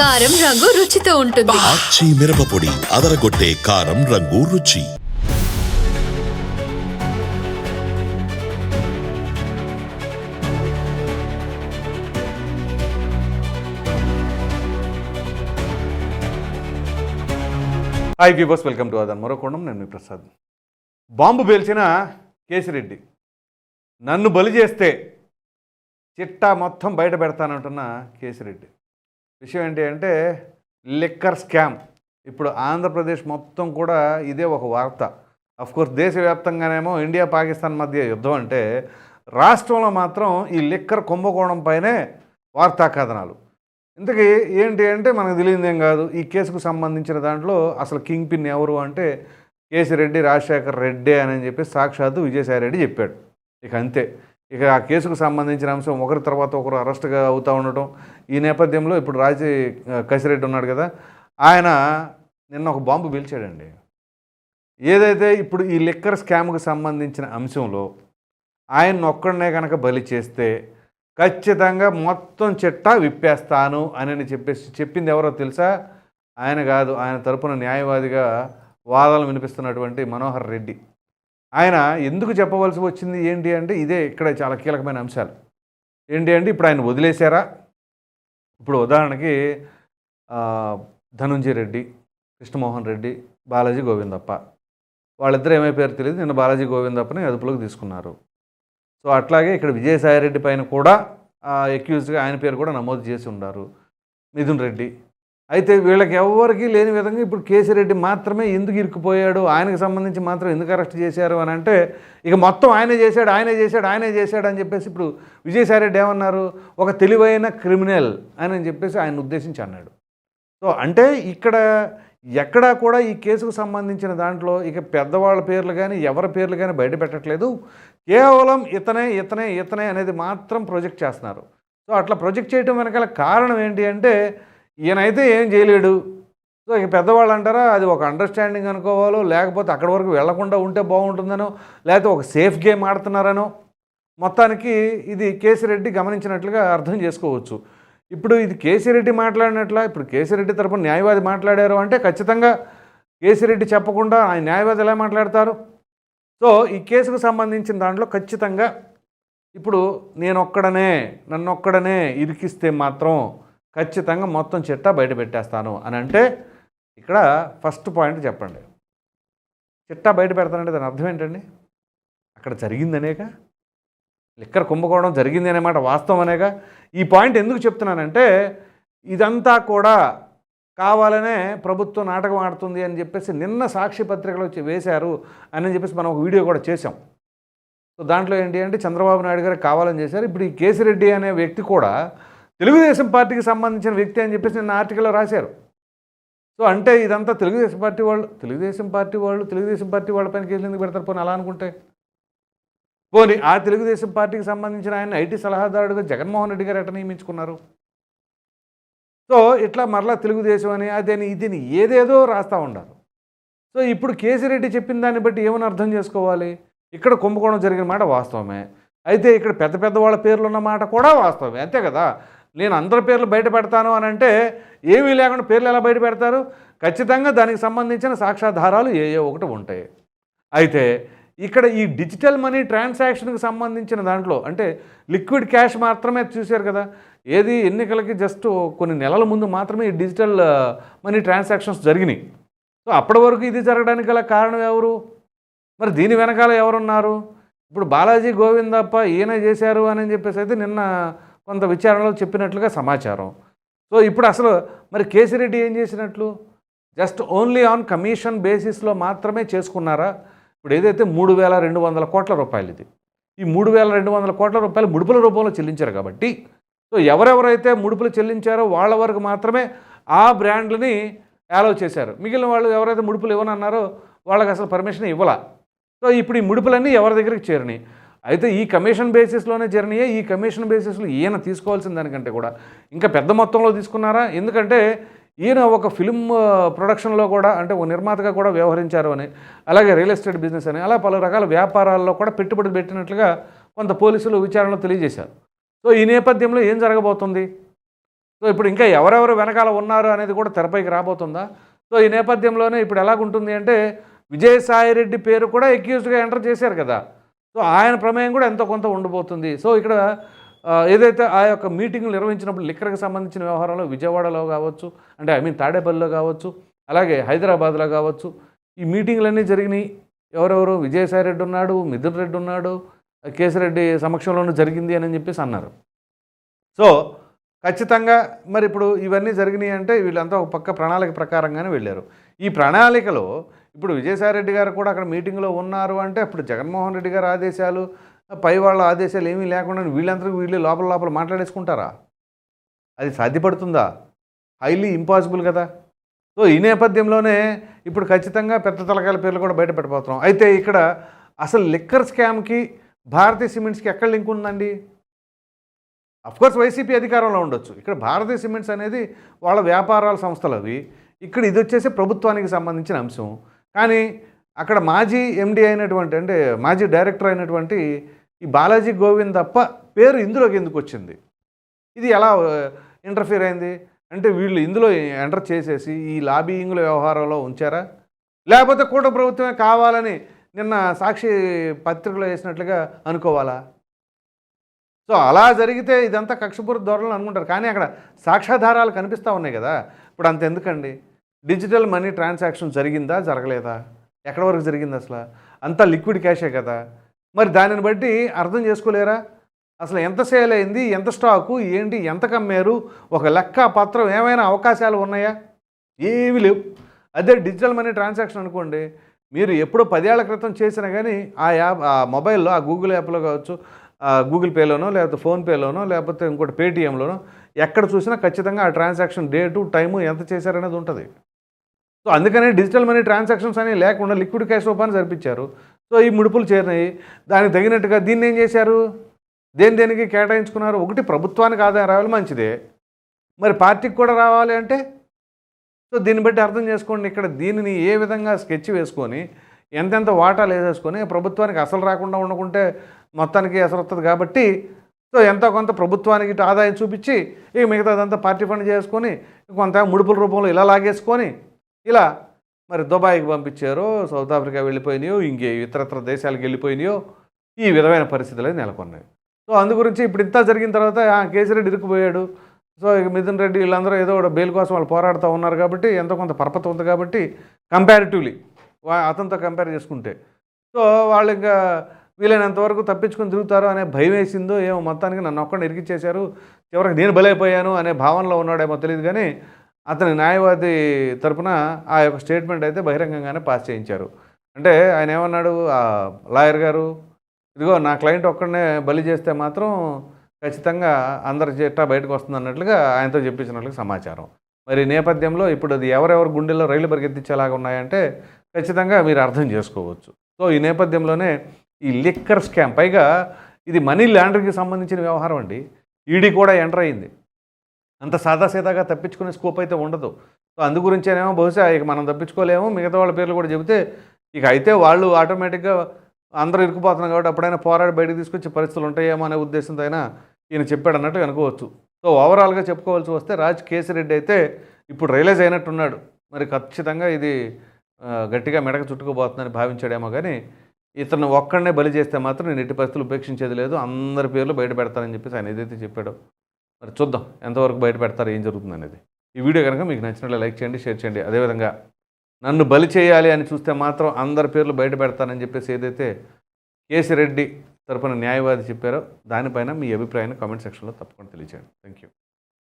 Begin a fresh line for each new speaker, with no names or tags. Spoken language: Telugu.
కారం రంగు రుచితో ఉంటుంది.
ఆచి మిరపపొడి అదరగొట్టే కారం రంగు రుచి.
హాయ్ గీబోస్ వెల్కమ్ టు అదన్ మరొకొండం నేను మీ ప్రసాద్. బాంబు పేల్చిన కేసిరెడ్డి. నన్ను బలి చేస్తే చిట్టా మొత్తం బయట పెడతానంటున్న కేసిరెడ్డి. విషయం ఏంటి అంటే లిక్కర్ స్కామ్. ఇప్పుడు ఆంధ్రప్రదేశ్ మొత్తం కూడా ఇదే ఒక వార్త. అఫ్కోర్స్ దేశవ్యాప్తంగానేమో ఇండియా పాకిస్తాన్ మధ్య యుద్ధం అంటే రాష్ట్రంలో మాత్రం ఈ లిక్కర్ కుంభకోణం పైనే వార్తా కథనాలు ఇంతకీ ఏంటి అంటే మనకు తెలియదు ఏం కాదు. ఈ కేసుకు సంబంధించిన దాంట్లో అసలు కింగ్ పిన్ ఎవరు అంటే కేసిరెడ్డి రాజశేఖర్ రెడ్డి అని చెప్పి సాక్షాత్తు విజయసాయి రెడ్డి చెప్పాడు. ఇక అంతే. ఇక ఆ కేసుకు సంబంధించిన అంశం ఒకరి తర్వాత ఒకరు అరెస్ట్గా అవుతూ ఉండటం. ఈ నేపథ్యంలో ఇప్పుడు రాజీ కసిరెడ్డి ఉన్నాడు కదా ఆయన నిన్న ఒక బాంబు పీల్చాడండి. ఏదైతే ఇప్పుడు ఈ లిక్కర్ స్కామ్కు సంబంధించిన అంశంలో ఆయన ఒక్కడనే కనుక బలి చేస్తే ఖచ్చితంగా మొత్తం చిట్టా విప్పేస్తాను అని చెప్పేసి చెప్పింది ఎవరో తెలుసా? ఆయన కాదు ఆయన తరపున న్యాయవాదిగా వాదనలు వినిపిస్తున్నటువంటి మనోహర్ రెడ్డి. ఆయన ఎందుకు చెప్పవలసి వచ్చింది ఏంటి అంటే ఇదే ఇక్కడ చాలా కీలకమైన అంశాలు. ఏంటి అంటే ఇప్పుడు ఆయన వదిలేశారా? ఇప్పుడు ఉదాహరణకి ధనుంజయ రెడ్డి కృష్ణమోహన్ రెడ్డి బాలాజీ గోవిందప్ప. వాళ్ళిద్దరు ఏమైపోయారు తెలియదు. నిన్న బాలాజీ గోవిందప్పని అదుపులోకి తీసుకున్నారు. సో అట్లాగే ఇక్కడ విజయసాయిరెడ్డి పైన కూడా ఎక్యూజ్గా ఆయన పేరు కూడా నమోదు చేసి ఉన్నారు మిథున్ రెడ్డి అయితే వీళ్ళకి ఎవరికీ లేని విధంగా ఇప్పుడు కేసిరెడ్డి మాత్రమే ఎందుకు ఇరుక్కుపోయాడు? ఆయనకు సంబంధించి మాత్రం ఎందుకు అరెస్ట్ చేశారు అని అంటే ఇక మొత్తం ఆయనే చేశాడు ఆయనే చేశాడు ఆయనే చేశాడు అని చెప్పేసి ఇప్పుడు విజయసాయిరెడ్డి ఏమన్నారు? ఒక తెలివైన క్రిమినల్ అని చెప్పేసి ఆయన ఉద్దేశించి అన్నాడు. సో అంటే ఇక్కడ ఎక్కడా కూడా ఈ కేసుకు సంబంధించిన దాంట్లో ఇక పెద్దవాళ్ళ పేర్లు కానీ ఎవరి పేర్లు కానీ బయట పెట్టట్లేదు. కేవలం ఇతనే ఇతనే ఇతనే అనేది మాత్రం ప్రొజెక్ట్ చేస్తున్నారు. సో అట్లా ప్రొజెక్ట్ చేయడం వెనకాల కారణం ఏంటి అంటే ఈయనైతే ఏం చేయలేడు. సో ఇక పెద్దవాళ్ళు అంటారా అది ఒక అండర్స్టాండింగ్ అనుకోవాలో లేకపోతే అక్కడి వరకు వెళ్ళకుండా ఉంటే బాగుంటుందనో లేకపోతే ఒక సేఫ్ గేమ్ ఆడుతున్నారనో మొత్తానికి ఇది కేసిరెడ్డి గమనించినట్లుగా అర్థం చేసుకోవచ్చు. ఇప్పుడు ఇది కేసిరెడ్డి మాట్లాడినట్ల ఇప్పుడు కేసిరెడ్డి తరపున న్యాయవాది మాట్లాడారు అంటే ఖచ్చితంగా కేసిరెడ్డి చెప్పకుండా ఆయన న్యాయవాది ఎలా మాట్లాడతారు? సో ఈ కేసుకు సంబంధించిన దాంట్లో ఖచ్చితంగా ఇప్పుడు నేనొక్కడనే నన్నొక్కడనే నన్ను ఒక్కడనే ఇరికిస్తే మాత్రం ఖచ్చితంగా మొత్తం చిట్టా బయట పెట్టేస్తాను అని అంటే ఇక్కడ ఫస్ట్ పాయింట్ చెప్పండి. చిట్టా బయట పెడతానంటే దాని అర్థం ఏంటండి? అక్కడ జరిగిందనేక లిక్కర్ కుంభకోణం జరిగింది అనేమాట వాస్తవం అనేక ఈ పాయింట్ ఎందుకు చెప్తున్నానంటే ఇదంతా కూడా కావాలనే ప్రభుత్వం నాటకం ఆడుతుంది అని చెప్పేసి నిన్న సాక్షి పత్రికలో వచ్చి వేశారు అని చెప్పేసి మనం ఒక వీడియో కూడా చేసాం సో దాంట్లో ఏంటి అంటే చంద్రబాబు నాయుడు గారు కావాలని చేశారు. ఇప్పుడు ఈ కేసిరెడ్డి అనే వ్యక్తి కూడా తెలుగుదేశం పార్టీకి సంబంధించిన వ్యక్తి అని చెప్పేసి నిన్న ఆర్టికల్లో రాశారు. సో అంటే ఇదంతా తెలుగుదేశం పార్టీ వాళ్ళు తెలుగుదేశం పార్టీ వాళ్ళు తెలుగుదేశం పార్టీ వాళ్ళ పైన కేసులు ఎందుకు పెడతారు పోనీ అలా అనుకుంటే? పోనీ ఆ తెలుగుదేశం పార్టీకి సంబంధించిన ఆయన ఐటీ సలహాదారుడుగా జగన్మోహన్ రెడ్డి గారు ఎట నియమించుకున్నారు? సో ఇట్లా మరలా తెలుగుదేశం అని అదని ఇదని ఏదేదో రాస్తూ ఉండాలి. సో ఇప్పుడు కేసిరెడ్డి చెప్పిన దాన్ని బట్టి ఏమని అర్థం చేసుకోవాలి? ఇక్కడ కుంభకోణం జరిగిన మాట వాస్తవమే. అయితే ఇక్కడ పెద్ద పెద్ద వాళ్ళ పేర్లు ఉన్న మాట కూడా వాస్తవమే. అంతే కదా? నేను అందరి పేర్లు బయట పెడతాను అని అంటే ఏమీ లేకుండా పేర్లు ఎలా బయట పెడతారు? ఖచ్చితంగా దానికి సంబంధించిన సాక్ష్యాధారాలు ఏ ఏ ఒకటి ఉంటాయి. అయితే ఇక్కడ ఈ డిజిటల్ మనీ ట్రాన్సాక్షన్కి సంబంధించిన దాంట్లో అంటే లిక్విడ్ క్యాష్ మాత్రమే చూశారు కదా? ఏది ఎన్నికలకి జస్ట్ కొన్ని నెలల ముందు మాత్రమే ఈ డిజిటల్ మనీ ట్రాన్సాక్షన్స్ జరిగినాయి. సో అప్పటి వరకు ఇది జరగడానికి గల కారణం ఎవరు? మరి దీని వెనకాల ఎవరున్నారు? ఇప్పుడు బాలాజీ గోవిందప్ప ఈయన చేశారు అని చెప్పేసి అయితే నిన్న కొంత విచారణలో చెప్పినట్లుగా సమాచారం. సో ఇప్పుడు అసలు మరి కేసిరెడ్డి ఏం చేసినట్లు? జస్ట్ ఓన్లీ ఆన్ కమిషన్ బేసిస్లో మాత్రమే చేసుకున్నారా? ఇప్పుడు ఏదైతే మూడు వేల రెండు వందల కోట్ల రూపాయలు ఇది. ఈ మూడు వేల రెండు వందల కోట్ల రూపాయలు ముడుపుల రూపంలో చెల్లించారు కాబట్టి సో ఎవరెవరైతే ముడుపులు చెల్లించారో వాళ్ళ వరకు మాత్రమే ఆ బ్రాండ్లని అలౌ చేశారు. మిగిలిన వాళ్ళు ఎవరైతే ముడుపులు ఇవ్వనన్నారో వాళ్ళకి అసలు పర్మిషన్ ఇవ్వాల. సో ఇప్పుడు ఈ ముడుపులన్నీ ఎవరి దగ్గరికి చేరినాయి? అయితే ఈ కమిషన్ బేసిస్లోనే జర్నీ ఈ కమిషన్ బేసిస్లో ఈయన తీసుకోవాల్సిన దానికంటే కూడా. ఇంకా పెద్ద మొత్తంలో తీసుకున్నారా? ఎందుకంటే ఈయన ఒక ఫిలిం ప్రొడక్షన్లో కూడా అంటే ఒక నిర్మాతగా కూడా వ్యవహరించారు అని అలాగే రియల్ ఎస్టేట్ బిజినెస్ అని అలా పలు రకాల వ్యాపారాల్లో కూడా పెట్టుబడి పెట్టినట్లుగా కొంత పోలీసులు విచారణలో తెలియజేశారు. సో ఈ నేపథ్యంలో ఏం జరగబోతుంది? సో ఇప్పుడు ఇంకా ఎవరెవరు వెనకాల ఉన్నారు అనేది కూడా తెరపైకి రాబోతుందా? సో ఈ నేపథ్యంలోనే ఇప్పుడు ఎలాగుంటుంది అంటే విజయసాయిరెడ్డి పేరు కూడా ఎక్యూజ్గా ఎంటర్ చేశారు కదా. సో ఆయన ప్రమేయం కూడా ఎంతో కొంత ఉండబోతుంది. సో ఇక్కడ ఏదైతే ఆ యొక్క మీటింగ్లు నిర్వహించినప్పుడు లిక్కర్కి సంబంధించిన వ్యవహారంలో విజయవాడలో కావచ్చు అంటే ఐ మీన్ తాడేపల్లిలో కావచ్చు అలాగే హైదరాబాద్లో కావచ్చు ఈ మీటింగ్లన్నీ జరిగినాయి. ఎవరెవరు? విజయసాయి రెడ్డి ఉన్నాడు మిథున్ రెడ్డి ఉన్నాడు కేసిరెడ్డి సమక్షంలోనూ జరిగింది అని చెప్పేసి అన్నారు. సో ఖచ్చితంగా మరి ఇప్పుడు ఇవన్నీ జరిగినాయి అంటే వీళ్ళంతా ఒక పక్క ప్రణాళిక ప్రకారంగానే వెళ్ళారు. ఈ ప్రణాళికలో ఇప్పుడు విజయసాయిరెడ్డి గారు కూడా అక్కడ మీటింగ్లో ఉన్నారు అంటే అప్పుడు జగన్మోహన్ రెడ్డి గారు ఆదేశాలు పై వాళ్ళ ఆదేశాలు ఏమీ లేకుండా వీళ్ళందరికీ వీళ్ళు లోపల లోపల మాట్లాడేసుకుంటారా? అది సాధ్యపడుతుందా? హైలీ ఇంపాసిబుల్ కదా. సో ఈ నేపథ్యంలోనే ఇప్పుడు ఖచ్చితంగా పెద్ద తలకాయల పేర్లు కూడా బయట పెట్టబోతున్నాం. అయితే ఇక్కడ అసలు లిక్కర్ స్కామ్కి భారతీయ సిమెంట్స్కి ఎక్కడ లింక్ ఉందండి? అఫ్కోర్స్ వైసీపీ అధికారంలో ఉండొచ్చు. ఇక్కడ భారతీయ సిమెంట్స్ అనేది వాళ్ళ వ్యాపారాల సంస్థలు అవి ఇక్కడ ఇది వచ్చేసి ప్రభుత్వానికి సంబంధించిన అంశం. కానీ అక్కడ మాజీ ఎండి అయినటువంటి అంటే మాజీ డైరెక్టర్ అయినటువంటి ఈ బాలాజీ గోవింద్ తప్ప పేరు ఇందులోకి ఎందుకు వచ్చింది? ఇది ఎలా ఇంటర్ఫీర్ అయింది? అంటే వీళ్ళు ఇందులో ఎంటర్ చేసేసి ఈ లాబీయింగ్ల వ్యవహారంలో ఉంచారా? లేకపోతే కూట ప్రభుత్వమే కావాలని నిన్న సాక్షి పత్రికలో వేసినట్లుగా అనుకోవాలా? సో అలా జరిగితే ఇదంతా కక్షపూర్ ధోరణులు అనుకుంటారు. కానీ అక్కడ సాక్ష్యాధారాలు కనిపిస్తూ ఉన్నాయి కదా. ఇప్పుడు అంత ఎందుకండి డిజిటల్ మనీ ట్రాన్సాక్షన్ జరిగిందా జరగలేదా? ఎక్కడ వరకు జరిగింది అసలు? అంతా లిక్విడ్ క్యాషే కదా. మరి దానిని బట్టి అర్థం చేసుకోలేరా? అసలు ఎంత సేల్ అయింది ఎంత స్టాకు ఏంటి ఎంత కమ్మారు ఒక లెక్క పత్రం ఏమైనా అవకాశాలు ఉన్నాయా? ఏమీ లేవు. అదే డిజిటల్ మనీ ట్రాన్సాక్షన్ అనుకోండి మీరు ఎప్పుడో పదేళ్ళ క్రితం చేసినా కానీ ఆ యాప్ ఆ మొబైల్లో ఆ గూగుల్ యాప్లో కావచ్చు గూగుల్ పేలోనో లేకపోతే ఫోన్పేలోనో లేకపోతే ఇంకోటి పేటిఎంలోనో ఎక్కడ చూసినా ఖచ్చితంగా ఆ ట్రాన్సాక్షన్ డేటు టైము ఎంత చేశారనేది ఉంటుంది. సో అందుకనే డిజిటల్ మనీ ట్రాన్సాక్షన్స్ అనేవి లేకుండా లిక్విడ్ క్యాష్ రూపాన్ని జరిపించారు. సో ఈ ముడుపులు చేరినాయి. దానికి తగినట్టుగా దీన్ని ఏం చేశారు? దేని దేనికి కేటాయించుకున్నారు? ఒకటి ప్రభుత్వానికి ఆదాయం రావాలి మంచిదే. మరి పార్టీకి కూడా రావాలి అంటే? సో దీన్ని బట్టి అర్థం చేసుకోండి ఇక్కడ దీనిని ఏ విధంగా స్కెచ్ వేసుకొని ఎంతెంత వాటాలు వేసేసుకొని ప్రభుత్వానికి అసలు రాకుండా ఉండకుంటే మొత్తానికి అసలు వస్తుంది కాబట్టి సో ఎంతో కొంత ప్రభుత్వానికి ఇటు ఆదాయం చూపించి ఇక మిగతాదంతా పార్టీ ఫండ్ చేసుకొని కొంత ముడుపుల రూపంలో ఇలా లాగేసుకొని ఇలా మరి దుబాయ్కి పంపించారో సౌత్ ఆఫ్రికా వెళ్ళిపోయినాయో ఇంకే ఇతరత్ర దేశాలకు వెళ్ళిపోయినాయో ఈ విధమైన పరిస్థితులు నెలకొన్నాయి. సో అందు గురించి ఇప్పుడు ఇంత జరిగిన తర్వాత ఆ, ఇరుక్కుపోయాడు. సో ఇక మిథున్ రెడ్డి వీళ్ళందరూ ఏదో ఒక బెయిల్ కోసం వాళ్ళు పోరాడుతూ ఉన్నారు కాబట్టి ఎంతో కొంత పరపతి ఉంది కాబట్టి కంపారిటివ్లీ అతనితో కంపేర్ చేసుకుంటే. సో వాళ్ళు ఇంకా వీలైనంత వరకు తప్పించుకొని తిరుగుతారు అనే భయం వేసిందో ఏమో మొత్తానికి నన్ను ఒక్కడిని ఇరికిచ్చేశారు. చివరికి నేను బలైపోయాను అనే భావనలో ఉన్నాడేమో తెలియదు కానీ అతని న్యాయవాది తరపున ఆ యొక్క స్టేట్మెంట్ అయితే బహిరంగంగానే పాస్ చేయించారు. అంటే ఆయన ఏమన్నాడు? ఆ లాయర్ గారు ఇదిగో నా క్లయింట్ ఒక్కడనే బలి చేస్తే మాత్రం ఖచ్చితంగా అందరి చెట్ట బయటకు వస్తుంది అన్నట్లుగా ఆయనతో చెప్పించినట్లుగా సమాచారం. మరి ఈ నేపథ్యంలో ఇప్పుడు అది ఎవరెవరు గుండెల్లో రైలు పరిగెత్తించేలాగా ఉన్నాయంటే ఖచ్చితంగా మీరు అర్థం చేసుకోవచ్చు. సో ఈ నేపథ్యంలోనే ఈ లిక్కర్ స్కామ్ పైగా ఇది మనీ లాండరింగ్కి సంబంధించిన వ్యవహారం అండి. ఈడీ కూడా ఎంటర్ అయింది. అంత సాదాసీదాగా తప్పించుకునే స్కోప్ అయితే ఉండదు. సో అందు గురించేనేమో బహుశా ఇక మనం తప్పించుకోలేము. మిగతా వాళ్ళ పేర్లు కూడా చెబితే ఇక అయితే వాళ్ళు ఆటోమేటిక్గా అందరూ ఇరుకుపోతున్నారు కాబట్టి అప్పుడైనా పోరాడి బయటకు తీసుకొచ్చే పరిస్థితులు ఉంటాయేమో అనే ఉద్దేశంతో అయినా ఈయన చెప్పాడు అన్నట్టు అనుకోవచ్చు సో ఓవరాల్గా చెప్పుకోవాల్సి వస్తే రాజ్ కేసిరెడ్డి అయితే ఇప్పుడు రియలైజ్ అయినట్టున్నాడు. మరి ఖచ్చితంగా ఇది గట్టిగా మెడక చుట్టుకుపోతుందని భావించాడేమో కానీ ఇతను ఒక్కడనే బలి చేస్తే మాత్రం నేను ఎట్టి పరిస్థితులు ఉపేక్షించేది లేదు. అందరి పేర్లు బయట పెడతానని చెప్పేసి ఆయన ఏదైతే చెప్పాడో మరి చూద్దాం ఎంతవరకు బయట పెడతారు ఏం జరుగుతుంది అనేది. ఈ వీడియో కనుక మీకు నచ్చినట్లు లైక్ చేయండి షేర్ చేయండి. అదేవిధంగా నన్ను బలి చేయాలి అని చూస్తే మాత్రం అందరి పేర్లు బయట పెడతానని చెప్పేసి ఏదైతే కేసిరెడ్డి తరపున న్యాయవాది చెప్పారో దానిపైన మీ అభిప్రాయాన్ని కామెంట్ సెక్షన్లో తప్పకుండా తెలియచేయండి. Thank you